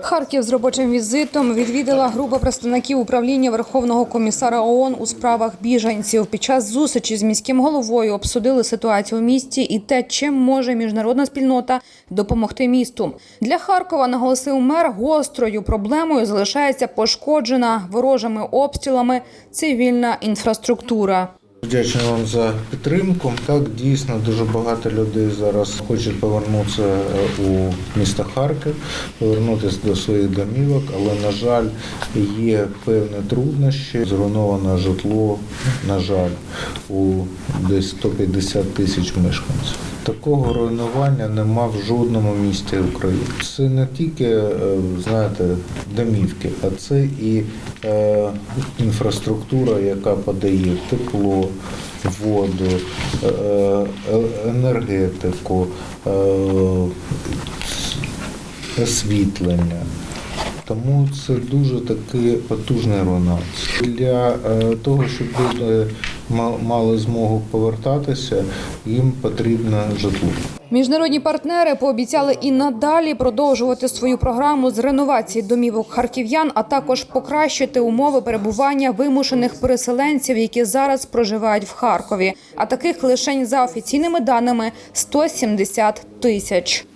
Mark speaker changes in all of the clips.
Speaker 1: Харків з робочим візитом відвідала група представників управління Верховного комісара ООН у справах біженців. Під час зустрічі з міським головою обсудили ситуацію у місті і те, чим може міжнародна спільнота допомогти місту. Для Харкова наголосив мер гострою проблемою залишається пошкоджена ворожими обстрілами цивільна інфраструктура.
Speaker 2: Вдячний вам за підтримку. Так, дійсно, дуже багато людей зараз хочуть повернутися е, у місто Харків, повернутися до своїх домівок, але, на жаль, є певні труднощі. Зруйноване житло, на жаль, у десь 150 тисяч мешканців. Такого руйнування нема в жодному місті України. Це не тільки, е, знаєте, домівки, а це і е, інфраструктура, яка подає тепло, воду, е, е, енергетику, е, освітлення. Тому це дуже такий потужний руйнація. Для е, того, щоб люди ма- мали змогу повертатися, їм потрібно житло.
Speaker 1: Міжнародні партнери пообіцяли і надалі продовжувати свою програму з реновації домівок харків'ян, а також покращити умови перебування вимушених переселенців, які зараз проживають в Харкові. А таких лишень за офіційними даними 170 тисяч.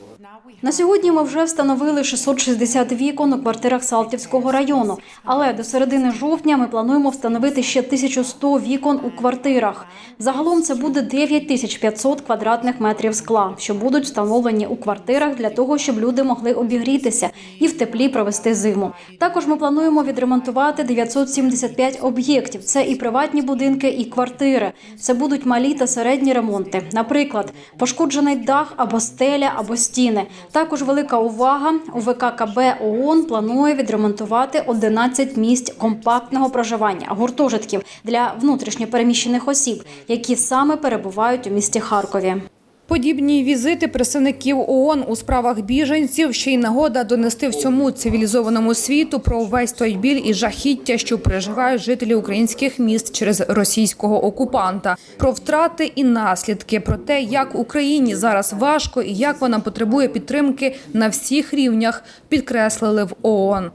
Speaker 3: На сьогодні ми вже встановили 660 вікон у квартирах Салтівського району. Але до середини жовтня ми плануємо встановити ще 1100 вікон у квартирах. Загалом це буде 9500 квадратних метрів скла, що будуть встановлені у квартирах для того, щоб люди могли обігрітися і в теплі провести зиму. Також ми плануємо відремонтувати 975 об'єктів. Це і приватні будинки, і квартири. Це будуть малі та середні ремонти. Наприклад, пошкоджений дах або стеля, або стіни. Також велика увага. УВККБ ООН планує відремонтувати 11 місць компактного проживання гуртожитків для внутрішньопереміщених осіб, які саме перебувають у місті Харкові.
Speaker 1: Подібні візити представників ООН у справах біженців ще й нагода донести всьому цивілізованому світу про увесь той біль і жахіття, що переживають жителі українських міст через російського окупанта, про втрати і наслідки, про те, як Україні зараз важко і як вона потребує підтримки на всіх рівнях, підкреслили в ООН.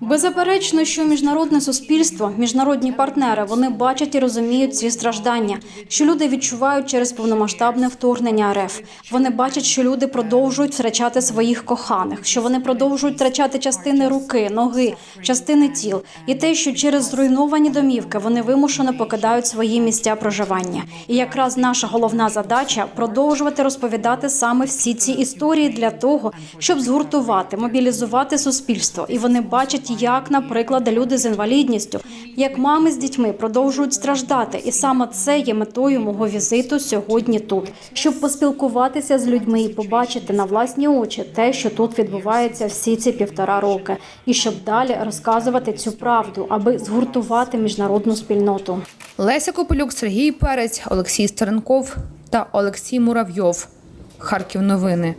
Speaker 3: Беззаперечно, що міжнародне суспільство, міжнародні партнери, вони бачать і розуміють ці страждання, що люди відчувають через повномасштабне вторгнення РФ. Вони бачать, що люди продовжують втрачати своїх коханих, що вони продовжують втрачати частини руки, ноги, частини тіл, і те, що через зруйновані домівки вони вимушено покидають свої місця проживання. І якраз наша головна задача продовжувати розповідати саме всі ці історії для того, щоб згуртувати, мобілізувати суспільство, і вони бачать, як, наприклад, люди з інвалідністю, як мами з дітьми продовжують страждати, і саме це є метою мого візиту сьогодні тут, щоб поспілкуватися з людьми і побачити на власні очі те, що тут відбувається всі ці півтора роки, і щоб далі розказувати цю правду, аби згуртувати міжнародну спільноту.
Speaker 1: Леся Копилюк, Сергій Перець, Олексій Стеренков та Олексій Муравйов. Харків новини.